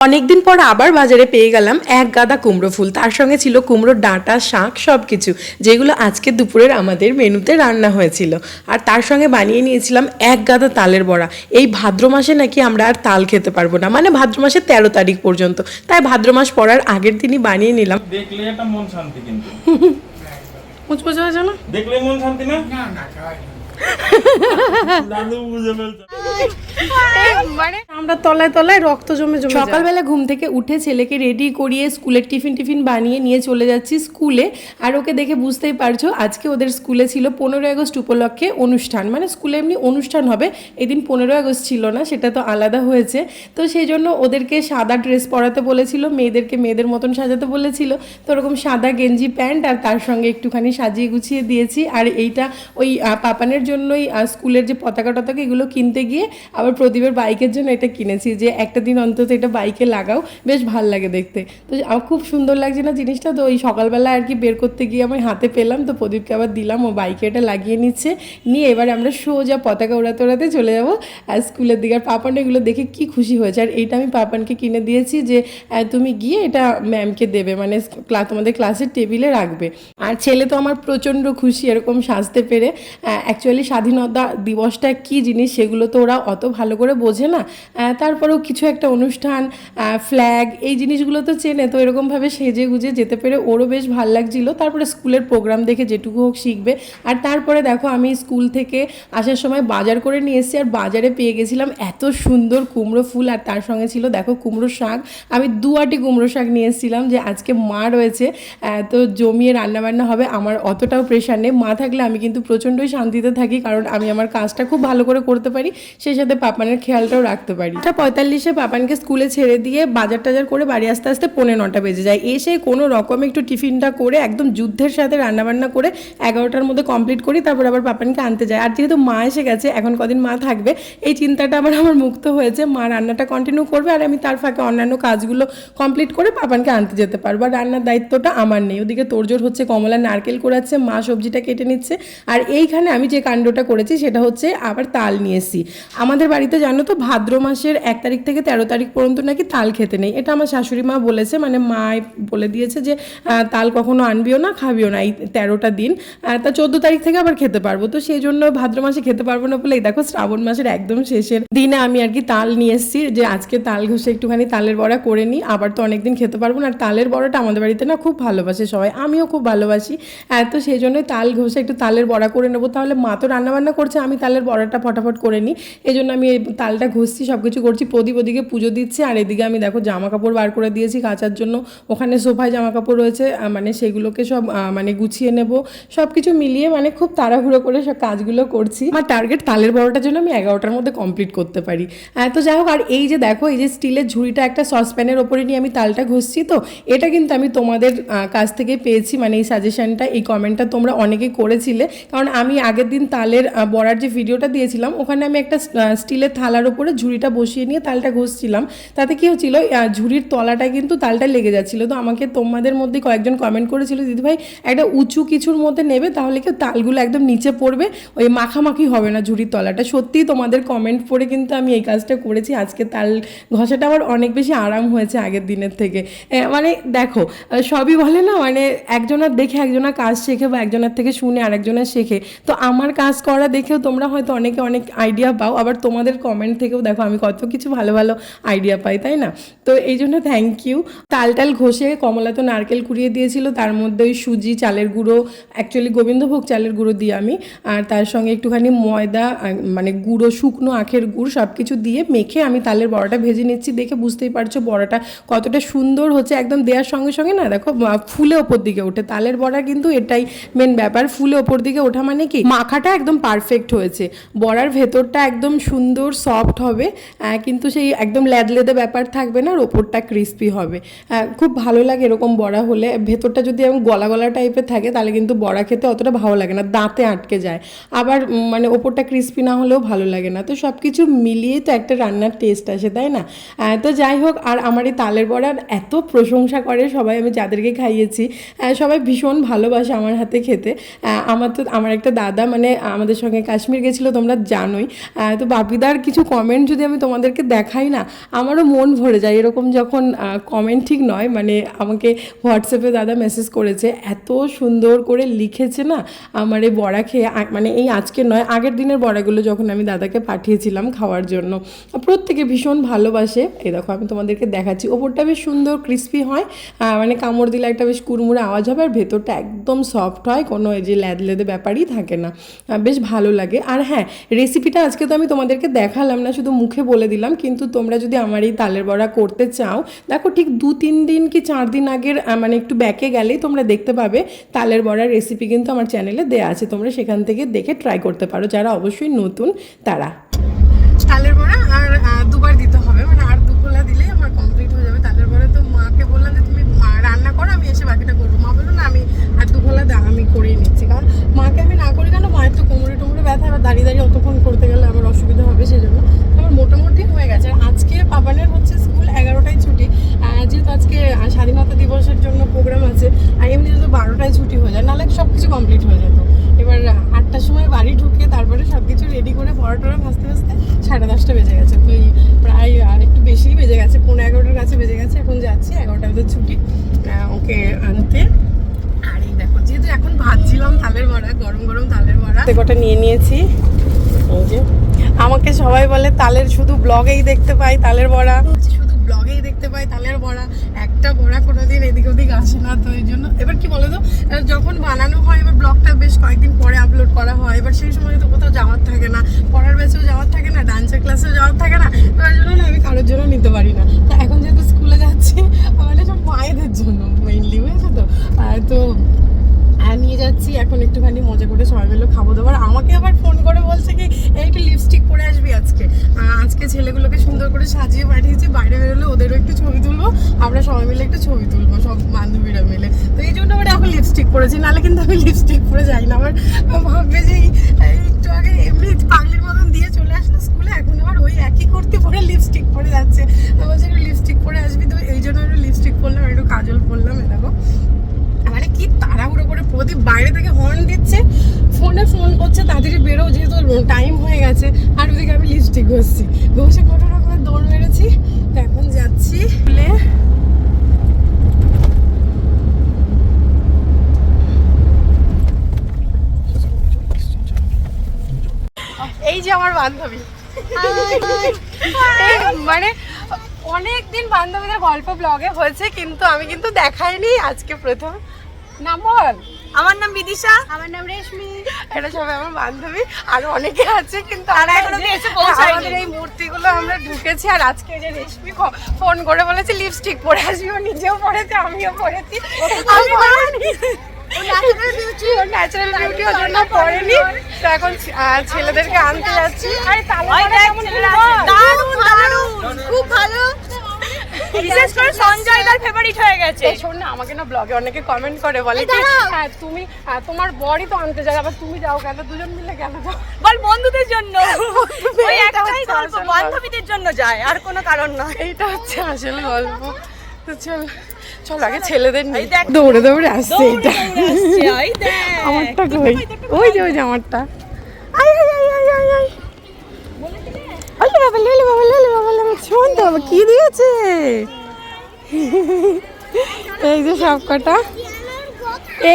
অনেকদিন পর আবার বাজারে পেয়ে গেলাম এক গাদা কুমড়ো ফুল। তার সঙ্গে ছিল কুমড়োর ডাঁটা শাক সব কিছু যেগুলো আজকে দুপুরের আমাদের মেনুতে রান্না হয়েছিল। আর তার সঙ্গে বানিয়ে নিয়েছিলাম এক গাদা তালের বড়া। এই ভাদ্র মাসে নাকি আমরা আর তাল খেতে পারব না। মানে ভাদ্র মাসের তেরো তারিখ পর্যন্ত। তাই ভাদ্র মাস পড়ার আগের দিনই বানিয়ে নিলাম। দেখলে একটা মন শান্তি কিন্তু। মুচমুচে হয়েছে না? দেখলে মন শান্তি না? বুঝে ফেলছে আমরা তলায় তলায় রক্ত জমে জমে সকালবেলা ঘুম থেকে উঠে ছেলেকে রেডি করিয়ে স্কুলের টিফিন টিফিন বানিয়ে নিয়ে চলে যাচ্ছি স্কুলে। আর ওকে দেখে বুঝতেই পারছ, আজকে ওদের স্কুলে ছিল পনেরোই আগস্ট উপলক্ষে অনুষ্ঠান। মানে স্কুলে এমনি অনুষ্ঠান হবে, এদিন পনেরোই আগস্ট ছিল না, সেটা তো আলাদা হয়েছে। তো সেই জন্য ওদেরকে সাদা ড্রেস পরাতে বলেছিল, মেয়েদেরকে মেয়েদের মতন সাজাতে বলেছিল। তো ওরকম সাদা গেঞ্জি প্যান্ট আর তার সঙ্গে একটুখানি সাজিয়ে গুছিয়ে দিয়েছি। আর এইটা ওই পাপানের জন্যই স্কুলের যে পতাকা টতাকা, এগুলো কিনতে গিয়ে আবার প্রদীপের বাইকের জন্য এটা কিনেছি যে একটা দিন অন্তত এটা বাইকে লাগাও। বেশ ভালো লাগে দেখতে। তো আমার খুব সুন্দর লাগছে না জিনিসটা? তো ওই সকালবেলা আর কি বের করতে গিয়ে আমি হাতে পেলাম, তো প্রদীপকে আবার দিলাম, ও বাইকে এটা লাগিয়ে নিচ্ছে। নিয়ে এবারে আমরা সোজা পতাকা উড়াতে উড়াতে চলে যাব আর স্কুলের দিকে। আর পাপান, এগুলো দেখে কি খুশি হয়েছে। আর এইটা আমি পাপানকে কিনে দিয়েছি যে তুমি গিয়ে এটা ম্যামকে দেবে মানে ক্লাস তোমাদের ক্লাসের টেবিলে রাখবে। আর ছেলে তো আমার প্রচণ্ড খুশি, এরকম সাজতে পেরে। অ্যাকচুয়ালি স্বাধীনতা দিবসটা কি জিনিস সেগুলো তো ওরা অত ভালো করে বোঝে না। তারপরেও কিছু একটা অনুষ্ঠান ফ্ল্যাগ এই জিনিসগুলো তো চেনে। তো এরকমভাবে সেজে গুজে যেতে পেরে ওরও বেশ ভালো লাগছিল। তারপরে স্কুলের প্রোগ্রাম দেখে যেটুকু হোক শিখবে। আর তারপরে দেখো আমি স্কুল থেকে আসার সময় বাজার করে নিয়ে এসেছি। আর বাজারে পেয়ে গেছিলাম এত সুন্দর কুমড়ো ফুল। আর তার সঙ্গে ছিল দেখো কুমড়ো শাক। আমি দু আটি কুমড়ো শাক নিয়ে এসেছিলাম যে আজকে মা রয়েছে। তো জমিয়ে রান্নাবান্না হবে। আমার অতটাও প্রেশার নেই। মা থাকলে আমি কিন্তু প্রচণ্ডই শান্তিতে থাকি। কারণ আমি আমার কাজটা খুব ভালো করে করতে পারি, সেই সাথে পাপানের খেয়ালটাও রাখতে পারি। এটা পঁয়তাল্লিশে পাপানকে স্কুলে ছেড়ে দিয়ে বাজার টাজার করে বাড়ি আসতে আসতে পৌনে নটা বেজে যায়। এসে কোনো রকম একটু টিফিনটা করে একদম যুদ্ধের সাথে রান্নাবান্না করে এগারোটার মধ্যে কমপ্লিট করি, তারপর আবার পাপানকে আনতে যায়। আর যেহেতু মা এসে গেছে, এখন কদিন মা থাকবে, এই চিন্তাটা আবার আমার মুক্ত হয়েছে। মা রান্নাটা কন্টিনিউ করবে আর আমি তার ফাঁকে অন্যান্য কাজগুলো কমপ্লিট করে পাপানকে আনতে যেতে পারব। আর রান্নার দায়িত্বটা আমার নেই। ওদিকে তোরজোর হচ্ছে, কমলা নারকেল কোড়াচ্ছে, মা সবজিটা কেটে নিচ্ছে। আর এইখানে আমি যে কাণ্ডটা করেছি, সেটা হচ্ছে আবার তাল নিয়ে এসেছি। আমাদের বাড়িতে জানো তো, ভাদ্র মাসের এক তারিখ থেকে তেরো তারিখ পর্যন্ত নাকি তাল খেতে নেই। এটা আমার শাশুড়ি মা বলেছে মানে মা বলে দিয়েছে যে তাল কখনো আনবিও না, খাবিও না এই তেরোটা দিন। তা চোদ্দ তারিখ থেকে আবার খেতে পারব। তো সেই জন্য ভাদ্র মাসে খেতে পারব না বলে এই দেখো শ্রাবণ মাসের একদম শেষের দিনে আমি আর কি তাল নিয়ে এসেছি যে, আজকে তাল ঘষে একটুখানি তালের বড়া করে নিই। আবার তো অনেকদিন খেতে পারব না। আর তালের বড়াটা আমাদের বাড়িতে না খুব ভালোবাসে সবাই। আমিও খুব ভালোবাসি। তো সেই জন্যই তাল ঘষে একটু তালের বড়া করে নেব, তাহলে মা তো রান্নাবান্না করছে, আমি তালের বড়াটা ফটাফট করে নিই। এই জন্য আমি এই তালটা ঘষছি সব কিছু করছি, প্রদীপ ওদিকে পুজো দিচ্ছে, আর এদিকে আমি দেখো জামা কাপড় বার করে দিয়েছি কাচার জন্য। ওখানে সোফায় জামা কাপড় রয়েছে মানে সেগুলোকে সব মানে গুছিয়ে নেব। সব কিছু মিলিয়ে মানে খুব তাড়াহুড়ো করে সব কাজগুলো করছি। আমার টার্গেট তালের বড়াটার জন্য আমি এগারোটার মধ্যে কমপ্লিট করতে পারি। তো যাই হোক, আর এই যে দেখো, এই যে স্টিলের ঝুড়িটা একটা সসপ্যানের ওপরে নিয়ে আমি তালটা ঘষছি তো, এটা কিন্তু আমি তোমাদের কাছ থেকে পেয়েছি। মানে এই সাজেশনটা এই কমেন্টটা তোমরা অনেকে করেছিলে। কারণ আমি আগের দিন তালের বড়ার যে ভিডিওটা দিয়েছিলাম, ওখানে আমি একটা স্টিলের থালার ওপরে ঝুড়িটা বসিয়ে নিয়ে তালটা ঘষছিলাম। তাতে কী হচ্ছিল ঝুড়ির তলাটা কিন্তু তালটা লেগে যাচ্ছিল। তো আমাকে তোমাদের মধ্যে কয়েকজন কমেন্ট করেছিল দিদিভাই একটা উঁচু কিছুর মধ্যে নেবে, তাহলে কি তালগুলো একদম নিচে পড়বে? ওই মাখামাখি হবে না ঝুড়ির তলাটা। সত্যিই তোমাদের কমেন্ট পড়ে কিন্তু আমি এই কাজটা করেছি। আজকে তাল ঘষাটা আমার অনেক বেশি আরাম হয়েছে আগের দিনের থেকে। মানে দেখো, সবই বলে না মানে একজনের দেখে একজনের কাজ শেখে বা একজনের থেকে শুনে আরেকজনের শেখে। তো আমার কাজ করা দেখেও তোমরা হয়তো অনেকে অনেক আইডিয়া পাও, আবার তোমাদের কমেন্ট থেকেও দেখো আমি কত কিছু ভালো ভালো আইডিয়া পাই, তাই না? তো এই জন্য থ্যাংক ইউ তাল টাল ঘষে কমলা তো নারকেল কুড়িয়ে দিয়েছিল, তার মধ্যে ওই সুজি, চালের গুঁড়ো অ্যাকচুয়ালি গোবিন্দভোগ চালের গুঁড়ো দিই আমি, আর তার সঙ্গে একটুখানি ময়দা মানে গুঁড়ো, শুকনো আখের গুড় সব কিছু দিয়ে মেখে আমি তালের বড়াটা ভেজে নিচ্ছি, দেখে বুঝতেই পারছ বড়াটা কতটা সুন্দর হচ্ছে, একদম দেওয়ার সঙ্গে সঙ্গে না দেখো ফুলে ওপর দিকে ওঠে, তালের বড়া কিন্তু এটাই মেন ব্যাপার, ফুলে ওপর দিকে ওঠা মানে কি? মাখাটা একদম পারফেক্ট হয়েছে। বড়ার ভেতরটা একদম সুন্দর সফট হবে কিন্তু সেই একদম ল্যাদলেদে ব্যাপার থাকবে না, আর ওপরটা ক্রিস্পি হবে। খুব ভালো লাগে এরকম বড়া হলে। ভেতরটা যদি এরকম গলা গলা টাইপের থাকে, তাহলে কিন্তু বড়া খেতে অতটা ভালো লাগে না, দাঁতে আটকে যায়। আবার মানে ওপরটা ক্রিস্পি না হলেও ভালো লাগে না। তো সব কিছু মিলিয়ে তো একটা রান্নার টেস্ট আসে, তাই না? তো যাই হোক, আর আমার এই তালের বড়ার এত প্রশংসা করে সবাই, আমি যাদেরকে খাইয়েছি সবাই ভীষণ ভালোবাসে আমার হাতে খেতে। আমার তো, আমার একটা দাদা মানে আমাদের সঙ্গে কাশ্মীর গেছিল, তোমরা জানোই। তো বাপিদার কিছু কমেন্ট যদি আমি তোমাদেরকে দেখাই না, আমারও মন ভরে যায়। এরকম যখন কমেন্ট ঠিক নয় মানে আমাকে হোয়াটসঅ্যাপে দাদা মেসেজ করেছে, এত সুন্দর করে লিখেছে না, আমার এই বড়া খেয়ে মানে এই আজকের নয়, আগের দিনের বড়াগুলো যখন আমি দাদাকে পাঠিয়েছিলাম খাওয়ার জন্য। প্রত্যেকে ভীষণ ভালোবাসে। এই দেখো, আমি তোমাদেরকে দেখাচ্ছি। ওপরটা বেশ সুন্দর ক্রিস্পি হয়। মানে কামড় দিলে একটা বেশ কুড়মুড়ে আওয়াজ হবে, আর ভেতরটা একদম সফট হয়। কোনো এই যে ল্যাদ লেদে ব্যাপারই থাকে না। বেশ ভালো লাগে। আর হ্যাঁ রেসিপিটা আজকে তো আমি তোমাদেরকে দেখালাম না, শুধু মুখে বলে দিলাম। কিন্তু তোমরা যদি আমার এই তালের বড়া করতে চাও, দেখো ঠিক দু তিন দিন কি চার দিন আগের মানে একটু ব্যাকে গেলেই তোমরা দেখতে পাবে, তালের বড়ার রেসিপি কিন্তু আমার চ্যানেলে দেওয়া আছে। তোমরা সেখান থেকে দেখে ট্রাই করতে পারো, যারা অবশ্যই নতুন, তারা। তালের বড়া আর দুবার দিতে হবে মানে আর দু খোলা দিলেই আমার কমপ্লিট হয়ে যাবে তালের বড়া তো মাকে বললাম যে তুমি আহ, রান্না করো আমি এসে বাকিটা করব মা বলল না আমি আর দু খোলা দা আমি করেই নিচ্ছি কারণ মাকে আমি না করি কেন? মায়ের তো কোমরে টোমরে ব্যথা, এবার দাঁড়িয়ে দাঁড়িয়ে অতক্ষণ করতে গেলে আমার অসুবিধা হবে সেই জন্য আমার মোটামুটি হয়ে গেছে। আর আজকে পাপানের হচ্ছে স্কুল এগারোটায় ছুটি। যেহেতু আজকে স্বাধীনতা দিবসের জন্য প্রোগ্রাম আছে, আর এমনি তো বারোটায় ছুটি হয়ে যায়। নাহলে সব কিছু কমপ্লিট হয়ে যেত। এবার আটটার সময় বাড়ি ঢুকে তারপরে সব কিছু রেডি করে পরোটা ভাজতে ভাজতে সাড়ে দশটা বেজে গেছে। তো এই প্রায় একটু বেশিই বেজে গেছে। পনেরো এগারোটার কাছে বেজে গেছে। এখন যাচ্ছি এগারোটায় তো ছুটি। ওকে আনতে আর এই দেখো যেহেতু ভাজছিলাম তালের বড়া গরম গরম তালের বড়া। কটা নিয়ে নিয়েছি। এই যে আমাকে সবাই বলে তালের শুধু ব্লগেই দেখতে পাই তালের বড়া। শুধু ব্লগেই দেখতে পাই তালের বড়া একটা বড়া কোনোদিন এদিক ওদিক আসে না তো এই জন্য। এবার কি বলো তো যখন বানানো হয় এবার ব্লগটা বেশ কয়েকদিন পরে আপলোড করা হয়। এবার সেই সময় তো কোথাও যাওয়ার থাকে না পড়ার ব্যাচেও যাওয়ার থাকে না ডান্সের ক্লাসেও যাওয়ার থাকে না তো এই জন্য না আমি কারোর জন্য নিতে পারি না। তো এখন যেহেতু স্কুলে যাচ্ছি মানে সব মায়েদের জন্য মেইনলি বুঝেছ তো? তো নিয়ে যাচ্ছি, এখন একটুখানি মজা করে সবাই মিলে খাব দাবার। আমাকে আবার ফোন করে বলছে কি, এই একটু লিপস্টিক পরে আসবি আজকে। আজকে ছেলেগুলোকে সুন্দর করে সাজিয়ে পাঠিয়েছি, বাইরে বেরোলে ওদেরও একটু ছবি তুলবো, আমরা সবাই মিলে একটু ছবি তুলবো, সব বান্ধবীরা মিলে। তো এই জন্য আবার এখন লিপস্টিক পরেছি, নাহলে কিন্তু আমি লিপস্টিক পরে যাই না। আবার ভাববে যে একটু আগে এমনি পাগলির মতন দিয়ে চলে আসলো স্কুলে, এখন আবার ওই একই করতে পরে লিপস্টিক পরে যাচ্ছে। তো বলছে লিপস্টিক পরে আসবি, তো এই জন্য একটু লিপস্টিক পরলাম, একটু কাজল পরলাম, এ দেখো। মানে কি তাড়াহুড়ো করে প্রদীপ বাইরে থেকে হর্ন দিচ্ছে? ফোনে ফোন করছে তাড়াতাড়ি বেরো যেহেতু টাইম হয়ে গেছে। আর ওদিকে আমি লিপস্টিক ঘষছি। ঘষে কোনো রকমের দৌড় মেরেছি? তো এখন যাচ্ছি। এই যে আমার বান্ধবী। মানে অনেক দিন বান্ধবীদের গল্প ব্লগে হয়েছে কিন্তু আমি কিন্তু দেখাইনি আজকে প্রথম। নাম বল আমার নাম বিদিশা। আমার নাম রেশমি। এটা সবাই আমার বান্ধবী। আর অনেকে আছে কিন্তু আমরা এখনও এসে পৌঁছায়নি। আমাদের এই মূর্তিগুলো আমরা ঢুকেছি আর আজকে যে রেশমি ফোন করে বলেছে লিপস্টিক পরে আসবি। ও নিজেও পরেছে আমিও পরেছি। আমি ন্যাচারাল বিউটি ওর জন্য পরেনি। তো এখন ছেলেদেরকে আনতে যাচ্ছি। আরে তাহলে খুব ভালো। বিশেষ করে সঞ্জয় তার ফেভারিট হয়ে গেছে। শোন না আমাকে না ব্লগে অনেকে কমেন্ট করে বলে হ্যাঁ তুমি তোমার বড়ই তো আনতে যায় আবার তুমি যাও কেন? দুজন মিলে কেন যাও? বল বন্ধুদের জন্য। ওই একটাই গল্প বান্ধবীদের জন্য যায় আর কোনো কারণ নয়। এইটা হচ্ছে আসলে গল্প। তো চল চল আগে ছেলেদের দেখ। দৌড়ে দৌড়ে আসছে এটা আমারটা কই? ওই যে ওই যে আমারটা। বাবা, কি দিয়েছে? এই যে সব কটা।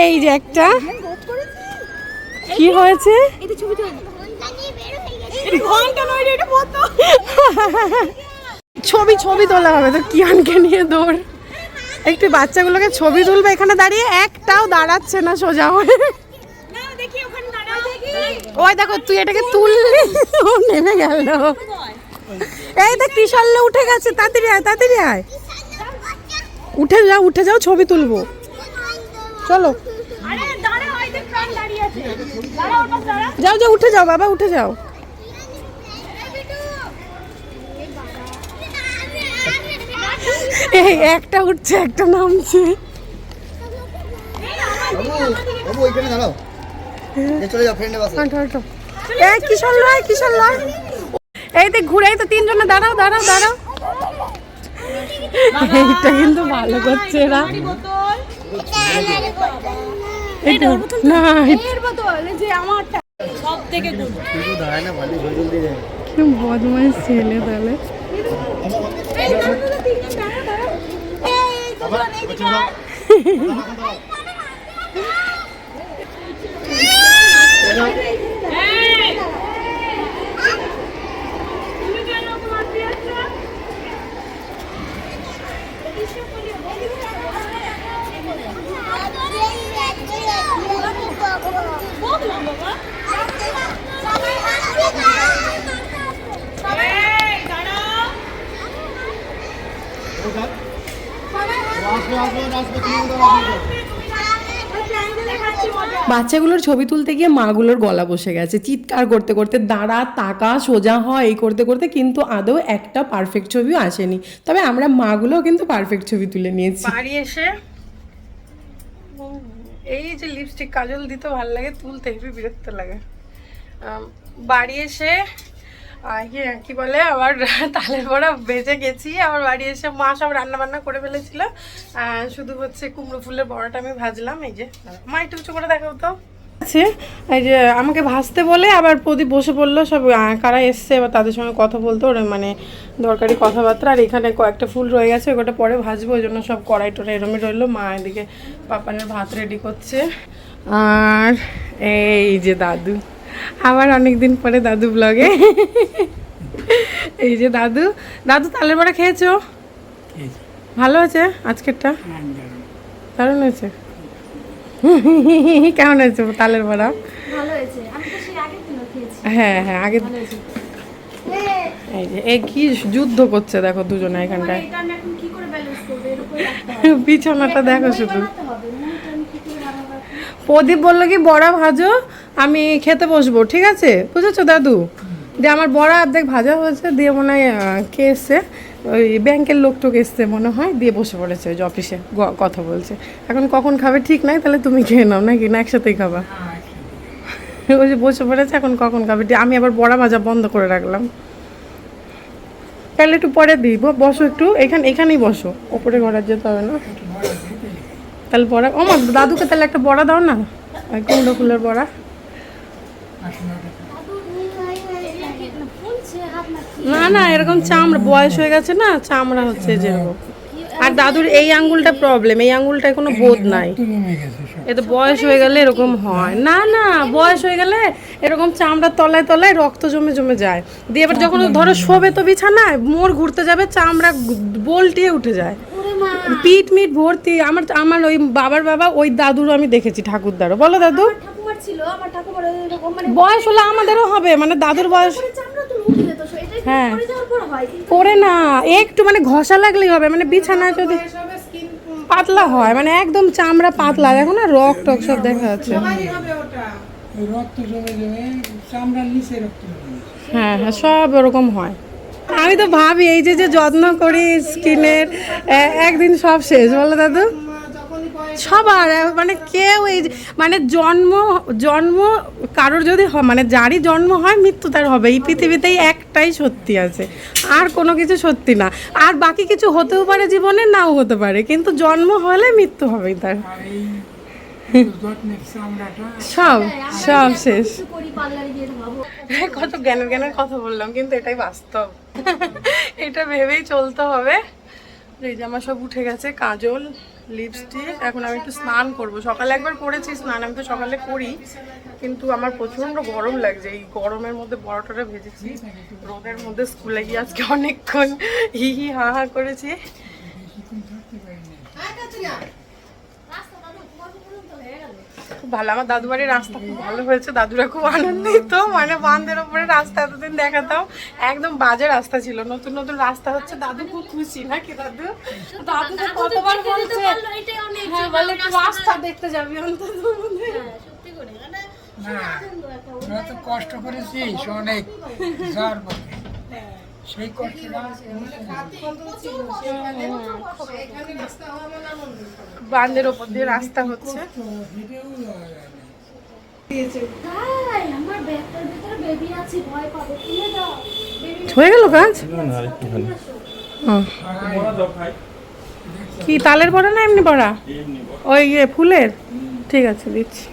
এই যে একটা। কি হয়েছে। ছবি ছবি তোলা হবে তো কিয়ানকে নিয়ে দৌড়? একটু বাচ্চাগুলোকে ছবি তুলবে এখানে দাঁড়িয়ে, একটাও দাঁড়াচ্ছে না সোজা হয়ে। ওই দেখো, তুই এটাকে তুললি নেমে গেল। এই দেখ ত্রিশাল্লে উঠে গেছে তাড়াতাড়ি আয় তাড়াতাড়ি আয়। উঠে যাও উঠে যাও ছবি তুলবো। চলো। যাও যাও উঠে যাও বাবা উঠে যাও। এই একটা উঠছে একটা নামছে। চলে যাও ফ্রেন্ডে বাসে। এই কিশোর লয় কিশোর লয় এই দেখ ঘুরে এই তো তিনজনে দাঁড়াও দাঁড়াও দাঁড়াও। এইটা কিন্তু ভালো করছে এরা। না থেকে গুড। কিন্তু দাঁড়ায় না ভালো জল জলদি যায় কি বদমাইশ ছেলে তাহলে আসবে আসবে আসবে তুমি বাচ্চাগুলোর ছবি তুলতে গিয়ে মাগুলোর গলা বসে গেছে। চিৎকার করতে করতে দাঁড়া, তাকা, সোজা হয় এই করতে করতে কিন্তু আদৌ একটা পারফেক্ট ছবিও আসেনি। তবে আমরা মাগুলোও কিন্তু পারফেক্ট ছবি তুলে নিয়েছি। বাড়ি এসে এই যে লিপস্টিক কাজল দিতে ভালো লাগে, তুলতে হেবি বিরক্ত লাগে। বাড়ি এসে কি বলে আবার তালের বড়া বেজে গেছি। আবার বাড়ি এসে মা সব রান্না বান্না করে ফেলেছিল। শুধু হচ্ছে কুমড়ো ফুলের বড়াটা আমি ভাজলাম, এই যে। মা, একটু উঁচু করে দেখাও তো। আছে এই যে আমাকে ভাজতে বলে আবার প্রদীপ বসে পড়ল, সব কারা এসছে, এবার তাদের সঙ্গে কথা বলতো, ওরা মানে দরকারি কথাবার্তা, আর এখানে কয়েকটা ফুল রয়ে গেছে ওটা পরে ভাজবো, ওই জন্য সব কড়াই টড়াই এরমই রইল। মা এদিকে পাপানের ভাত রেডি করছে। আর এই যে দাদু। আবার অনেক দিন পরে দাদু ব্লগে এই যে দাদু। দাদু তালের বড়া খেয়েছো? ভালো আছে আজকেরটা? দারুণ। হয়েছে। কেমন হয়েছে তালের বড়া? ভালো হয়েছে। আমি তো সেই আগের দিনও খেয়েছি। হ্যাঁ হ্যাঁ আগে এই যে এই কি যুদ্ধ করছে দেখো দুজনে এখানটায়। এটা আমি এখন কি করে ব্যালেন্স করব? এর উপরে রাখতে হবে। বিছানাটা দেখো শুধু? প্রদীপ বলল কি বড়া ভাজো। আমি খেতে বসবো, ঠিক আছে? বুঝেছ দাদু? দিয়ে আমার বড়া অর্ধেক ভাজা হয়েছে, দিয়ে মনে হয় কে এসছে? ওই ব্যাংকের লোক টোক এসছে মনে হয়, দিয়ে বসে পড়েছে, ওই অফিসে কথা বলছে। এখন কখন খাবে ঠিক নাই, তাহলে তুমি খেয়ে নাও, নাকি? না, একসাথেই খাবা। ওই যে বসে পড়েছে, এখন কখন খাবে? আমি আবার বড়া ভাজা বন্ধ করে রাখলাম। তাহলে একটু পরে দিই বসো একটু, এখানে, এখানেই বসো। ওপরে ঘরে যেতে হবে না। তাহলে বড়া ও দাদুকে তাহলে একটা বড়া দাও না? কুমড়ো ফুলের বড়া এগুলো কি না ফুলছে হাত না না এরকম চামড়া বয়স হয়ে গেছে না চামড়া হচ্ছে যেরকম। আর দাদুর এই আঙ্গুলটা প্রবলেম এই আঙ্গুলটায় কোনো বোধ নাই। এ তো বয়স হয়ে গেলে এরকম হয়। না না বয়স হয়ে গেলে এরকম চামড়ার তলায় তলায় রক্ত জমে জমে যায়। দিয়ে এবার যখন ধরো শোবে তো বিছানায় মোড় ঘুরতে যাবে চামড়া বলটিয়ে উঠে যায়। ওরে মা। পিঠ মিট ভর্তি আমার আমার ওই বাবার বাবা ওই দাদুরও আমি দেখেছি ঠাকুরদারও। বলো দাদু। ঠাকুমার ছিল আমার ঠাকুমার এরকম মানে বয়স হলে আমাদেরও হবে মানে দাদুর বয়স হ্যাঁ। পরে হয় না একটু মানে ঘষা লাগলেই হবে মানে বিছানায় যদি পাতলা হয় মানে একদম চামড়া পাতলা দেখো না রক টক সব দেখা যাচ্ছে। হ্যাঁ হ্যাঁ সব ওরকম হয়। আমি তো ভাবি এই যে যে যত্ন করি স্কিনের একদিন সব শেষ বলো দাদু। সবার মানে কেউ এই মানে জন্ম জন্ম কারোর যদি মানে যারই জন্ম হয়, মৃত্যু তার হবে। এই পৃথিবীতেই একটাই সত্যি আছে। আর কোনো কিছু সত্যি না। আর বাকি কিছু হতেও পারে জীবনে, নাও হতে পারে। কিন্তু জন্ম হলে মৃত্যু হবেই তার। সব সব শেষ। ভাবো কত জ্ঞানের জ্ঞানের কথা বললাম, কিন্তু এটাই বাস্তব। এটা ভেবেই চলতে হবে। এই যে সব উঠে গেছে, কাজল লিপস্টিক এখন আমি একটু স্নান করব। সকালে একবার করেছি স্নান, আমি তো সকালে করি, কিন্তু আমার প্রচণ্ড গরম লাগছে। এই গরমের মধ্যে বড়টাটা ভেজেছি, রোদের মধ্যে স্কুলে গিয়ে আজকে অনেকক্ষণ হি হি হা হা করেছি। খুব ভালো। আমার দাদু বাড়ির রাস্তা খুব ভালো হয়েছে। দাদুরা খুব আনন্দিত। মানে বান্ধের ওপরে রাস্তা এতদিন দেখাতাম। একদম বাজে রাস্তা ছিল। নতুন নতুন রাস্তা হচ্ছে। দাদু খুব খুশি নাকি দাদু? দাদু তো কতবার বলছে হ্যাঁ বলে রাস্তা দেখতে যাবি অন্তত। সত্যি করে। মানে না ওরা তো কষ্ট করেছি অনেক সেই কষ্টটা বান্ধের ওপর দিয়ে রাস্তা হচ্ছে। হয়ে গেল কাজ? কি তালের বড়া না এমনি বড়া? এমনি বড়া। ওই ইয়ে ফুলের? ঠিক আছে দিচ্ছি।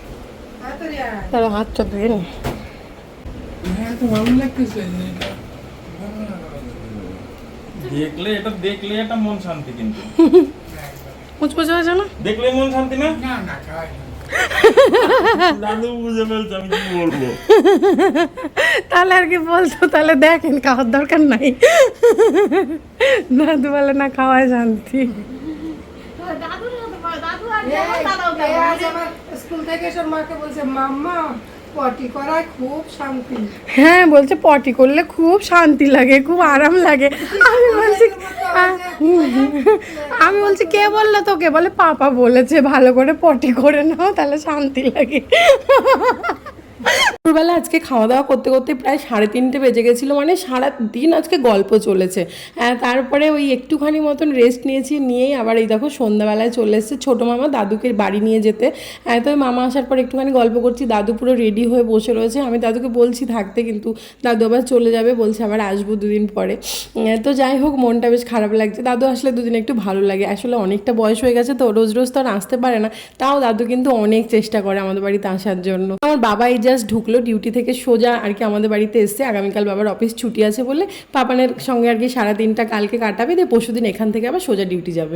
তাহলে হাতটা ধুয়ে নি। হ্যাঁ তো ভালো লাগতেছে। যে এটা দেখলে এটা দেখলে মন শান্তি কিন্তু। মুচমুচে হয়েছে না? দেখলে মন শান্তি না? না না খাই দাদু বুঝে ফেলছে আমি কি বলব? তাহলে আর কি বলতো? তাহলে দেখেন খাওয়ার দরকার নাই। দাদু বলে না খাওয়ায় শান্তি। দাদু দাদু আর স্কুল থেকে মাকে বলছে মাম্মা পটি খুব শান্তি। হ্যাঁ বলছে পটি করলে খুব শান্তি লাগে, খুব আরাম লাগে। আমি বলছি আমি বলছি, কে বলল তোকে? বলে, পাপা বলেছে, ভালো করে পটি করে নাও, তাহলে শান্তি লাগে। দুপুরবেলা আজকে খাওয়া দাওয়া করতে করতে প্রায় সাড়ে তিনটে বেজে গেছিল মানে সারা দিন আজকে গল্প চলেছে। হ্যাঁ তারপরে ওই একটুখানি মতন রেস্ট নিয়েছি, নিয়েই আবার এই দেখো সন্ধ্যাবেলায় চলে এসেছে ছোটো মামা দাদুকে বাড়ি নিয়ে যেতে। হ্যাঁ তো মামা আসার পর একটুখানি গল্প করছি, দাদু পুরো রেডি হয়ে বসে রয়েছে। আমি দাদুকে বলছি থাকতে, কিন্তু দাদু আবার চলে যাবে, বলছে আবার আসব দুদিন পরে। তো যাই হোক, মনটা বেশ খারাপ লাগছে। দাদু আসলে দুদিন একটু ভালো লাগে। আসলে অনেকটা বয়স হয়ে গেছে তো, রোজ রোজ তো আর আসতে পারে না। তাও দাদু কিন্তু অনেক চেষ্টা করে আমাদের বাড়িতে আসার জন্য। আমার বাবা এই জাস্ট ঢুকলো ডিউটি থেকে সোজা আর কি আমাদের বাড়িতে এসছে। আগামীকাল বাবার অফিস ছুটি আছে বলে পাপানের সঙ্গে আর কি সারাদিনটা কালকে কাটাবে, দিয়ে পরশুদিন এখান থেকে আবার সোজা ডিউটি যাবে।